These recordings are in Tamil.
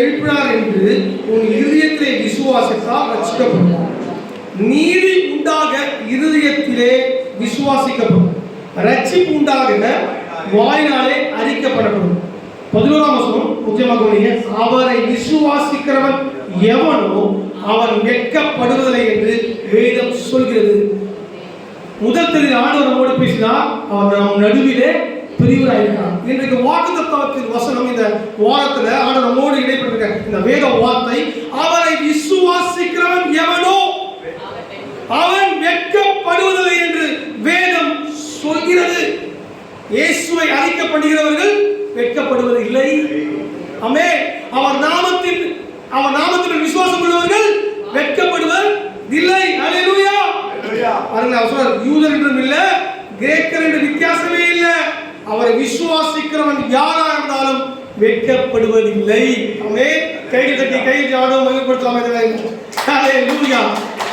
எழுப்பினார் என்று உன் இருதயத்திலே விசுவாசித்தால் ரசிக்கப்படும் நீதி உண்டாக இருதயத்திலே விசுவாசிக்கப்படும். ரட்சிப்பு உண்டாக வாயினாலே அறிக்கப்படப்படும் பதினோராம் வசனம் முக்கியமாக கவனிங்க. அவரை விசுவாசிக்கிறவன் எவனோ அவன் வெட்கப்படுவதில்லை என்று வேதம் சொல்கிறது. முதல் தெரிந்த ஆண்டவர் நம்மோடு பேசினார் அவர் நம் நடுவிலே பிரிவராயிருக்கிறார். இன்றைக்கு வாக்குத்தத்தத்தின் வசனம் இந்த வாரத்துல ஆண்டவர் நம்மோடு இடைப்பட்டிருக்க. இந்த வேத வார்த்தை அவரை விசுவாசிக்கிறவன் எவனோ? அவன் வெட்கப்படுவதில்லை என்று வேதம் சொல்கிறது. இயேசுவை அழைக்கப்படுகிறவர்கள் வெட்கப்படுவதில்லை. ஆமே அவர் நாமத்தின் அவர் நாமத்தில் விசுவாசம் உள்ளவர்கள் வெட்கப்படுவர் இல்லை அல்லேலூயா பாருங்க அவர் சொல்றார் யூதர் என்றும் இல்ல கிரேக்கர் என்று வித்தியாசமே இல்ல. அவரை விசுவாசிக்கிறவன் யாரா இருந்தாலும் வெட்கப்படுவதில்லை. அவனே கை தட்டி கை ஜாடம் மகிழ்படுத்தலாம்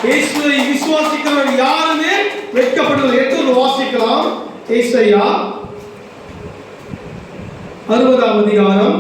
இயேசுவை விசுவாசிக்கிறவன் யாருமே வெட்கப்படுவது எடுத்து வாசிக்கலாம். ஏசையா அறுபதாம் அதிகாரம்.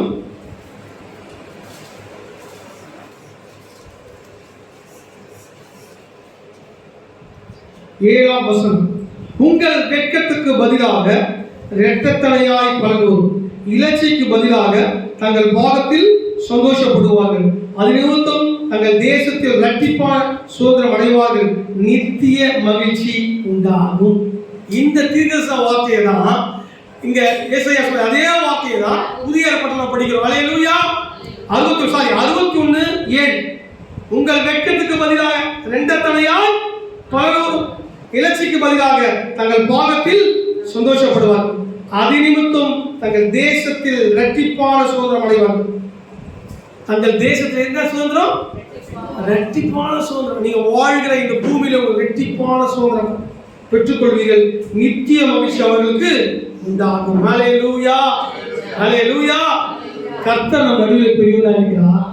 ஏழாம் வசனம். உங்கள் வெட்கத்துக்கு பதிலாக இரட்டத்தனையாய் பழகுவோம் இலச்சைக்கு பதிலாக தங்கள் பாகத்தில் சந்தோஷப்படுவார்கள். அது நிமித்தம் தங்கள் தேசத்தில் இரட்டிப்பான சுதந்திரம் அடைவார்கள். நித்திய மகிழ்ச்சி உண்டாகும். இந்த தீர்க்கச வார்த்தையை தான் இங்க ஏசையா சொன்ன அதே வார்த்தையை தான் புதிய ஏற்பாட்டில் படிக்கிறோம். அலையலூயா அறுபத்தி சாரி அறுபத்தி ஒன்று ஏழு உங்கள் வெட்கத்துக்கு பதிலாக ரெண்டத்தனையாய் பலரும் இலச்சிக்கு பதிலாக தங்கள் பாகத்தில் சந்தோஷப்படுவார்கள். அது நிமித்தம் தங்கள் தேசத்தில் இரட்டிப்பான சுதந்திரம் அடைவார்கள். தங்கள் தேசத்தில் என்ன சுதந்திரம்? இரட்டிப்பான சுதந்திரம். நீங்க வாழ்கிற இந்த பூமியில ஒரு இரட்டிப்பான சுதந்திரம் பெற்றுக்கொள்வீர்கள். நித்திய மகிழ்ச்சி அவர்களுக்கு உண்டாகும். ஹalleluya லூயா கர்த்தர் நம் நடுவில் பெரியவராக இருக்கிறார்.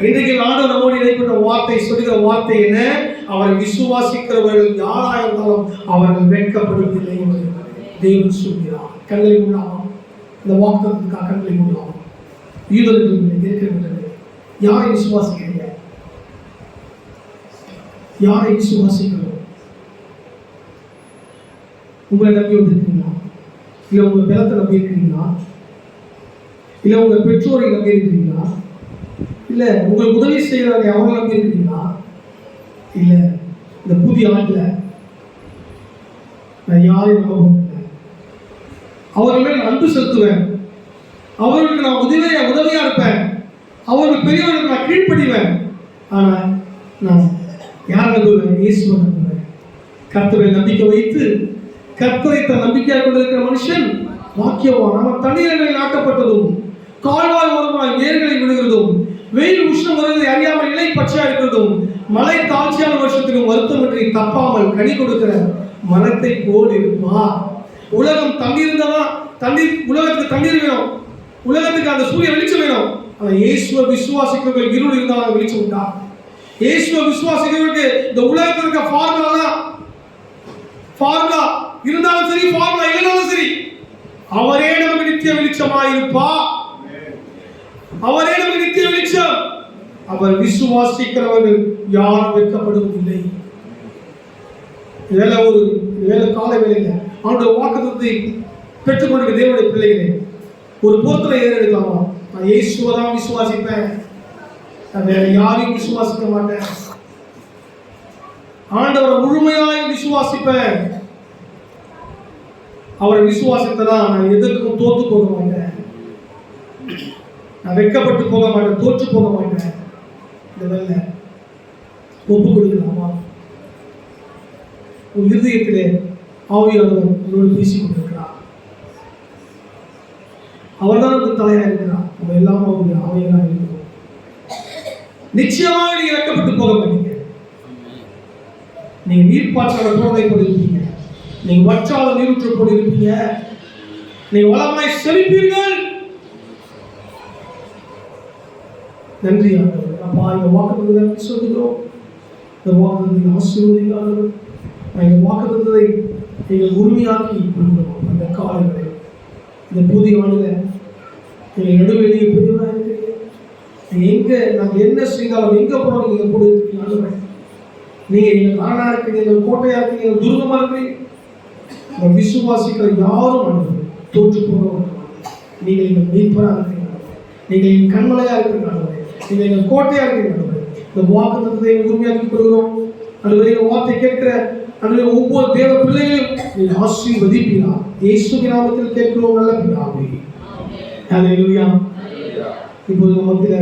இன்றைக்கு ஆண்டவர் நம்மோடு இடைப்பட்ட வார்த்தை சொல்லுகிற வார்த்தை என்ன? அவரை விசுவாசிக்கிறவர்கள் யாரா இருந்தாலும் அவர்கள் வெட்கப்படுவதில்லை. தேவன் சொல்கிறார். கண்களை மூடலாம் இந்த வாக்குத்தத்துக்காக கண்களை மூடலாம் யூதர்கள் இருக்கிறது யாரை விசுவாசிக்கிறீங்க? யாரை விசுவாசிக்கிறோம்? உங்களை நம்பி வந்திருக்கீங்களா? இல்லை உங்கள் பலத்தை நம்பி இருக்கிறீங்களா? இல்லை உங்கள் பெற்றோரை நம்பி இருக்கிறீங்களா? இல்லை உங்களுக்கு உதவி செய்கிறாங்க அவங்க நம்பி இருக்கிறீங்களா? இல்லை இந்த புதிய ஆண்டில் நான் யாரையும் நம்ப அவர்கள் மேல் அன்பு செலுத்துவேன். அவர்களுக்கு நான் உதவிய உதவியா இருப்பேன். அவர்கள் பெரியவர்களுக்கு நான் கீழ்ப்படிவேன். ஆனால் நான் யார் நம்புவேன் இயேசுவை நம்புவேன் கர்த்தரை நம்பிக்கை வைத்து கர்த்தரை தன் நம்பிக்கையாக கொண்டிருக்கிற மனுஷன் வாக்கியவான் அவன் தண்ணீரங்களில் ஆக்கப்பட்டதும் கால்வாய் ஓரமாய் வேர்களை விடுகிறதும் வெயில் உஷ்ணம் வருவதை அறியாமல் இலை பச்சையா இருக்கிறதும் மழை தாழ்ச்சியான வருஷத்திலும் வருத்தமின்றி தப்பாமல் கனி கொடுக்கிற மனத்தை போல் இருப்பார் உலகம் தண்ணீர் தான் தண்ணீர் உலகத்துக்கு தண்ணீர் வேணும். உலகத்துக்கு அந்த சூரிய வெளிச்சம் வேணும். ஆனால் இயேசுவை விசுவாசிக்கிறவர்கள் இருள் இருந்தால் அந்த வெளிச்சம் உண்டா? இயேசுவை விசுவாசிக்கிறவர்களுக்கு இந்த உலகத்தில் இருக்க ஃபார்முலா ஃபார்முலா இருந்தாலும் சரி ஃபார்முலா இல்லைனாலும் சரி அவரே நமக்கு நித்திய வெளிச்சமாய் இருப்பா அவரே நமக்கு நித்திய வெளிச்சம். அவர் விசுவாசிக்கிறவர்கள் யாரும் வெட்கப்படுவதில்லை. வேலை ஒரு வேலை கால வேலைங்க அவனுடைய வாக்குத்தத்தை பெற்றுக்கொண்டிருக்க தேவனுடைய பிள்ளைகளே. ஒரு பொருத்தனை ஏறெடுக்காமோ நான் இயேசுவை தான் விசுவாசிப்பேன். நான் வேற யாரையும் விசுவாசிக்க மாட்டேன். ஆண்டவரை முழுமையாய் விசுவாசிப்பேன். அவரை விசுவாசித்தனா நான் எதற்கும் தோத்து போக மாட்டேன். நான் வெட்கப்பட்டு போக மாட்டேன் தோற்று போக மாட்டேன். இந்த வேலை ஒப்பு கொடுக்கலாமா? உன் இருதயத்திலே ஆவியானவர் உங்களோடு பேசிக் கொண்டிருக்கிறார் அவர்தான் நமக்கு தலையா இருக்கிறார் நம்ம எல்லாம் அவருடைய ஆவியெல்லாம் இருக்கிறோம். நிச்சயமாக நீங்க இறக்கப்பட்டு போக மாட்டீங்க. நீங்க நீர்ப்பாற்றாத குழந்தை போல இருப்பீங்க நீங்க வற்றாத நீரூற்று போல இருப்பீங்க நீங்கள் வளமாய் செழிப்பீர்கள். நன்றி ஆண்டவரே. அப்பா இந்த வாக்கு சொல்லுகிறோம். இந்த வாக்கு ஆசீர்வதிக்காதவர் இந்த வாக்கு நீங்கள் உரிமையாக்கி கொள்கிறோம் அந்த காலங்களை. இந்த புதிய ஆண்டில் நீங்கள் நடுவெளியே பெரியவராக இருக்கிறீங்க. எங்கே நாங்கள் என்ன செய்தாலும் எங்கே போனாலும் நீங்கள் கூட இருக்கீங்க நீங்கள் எங்கள் எங்க இருக்கீங்க எங்க கோட்டையா இருக்கீங்க எங்க துருகமா இருக்கீங்க உங்க விசுவாசிக்கிற யாரும் ஆண்டவரே தோற்று போகிறவங்க நீங்கள் எங்கள் மீட்பராக இருக்கிறீங்க. நீங்கள் எங்கள் கண்மலையாக இருக்கிறீங்க இருக்கீங்க எங்கள் கோட்டையாக இருக்கிறீங்க இந்த வாக்கு தத்துவத்தை உரிமையாக்கி கொள்கிறோம் ஆண்டவரே இந்த வார்த்தை கேட்கிற ஆண்டவரே ஒவ்வொரு தேவ பிள்ளைகளையும் நீங்க ஆசீர்வதிப்பீரா இயேசுவின் நாமத்தில் கேட்கிறோம் நல்ல பிதாவே. இப்போது மத்தியில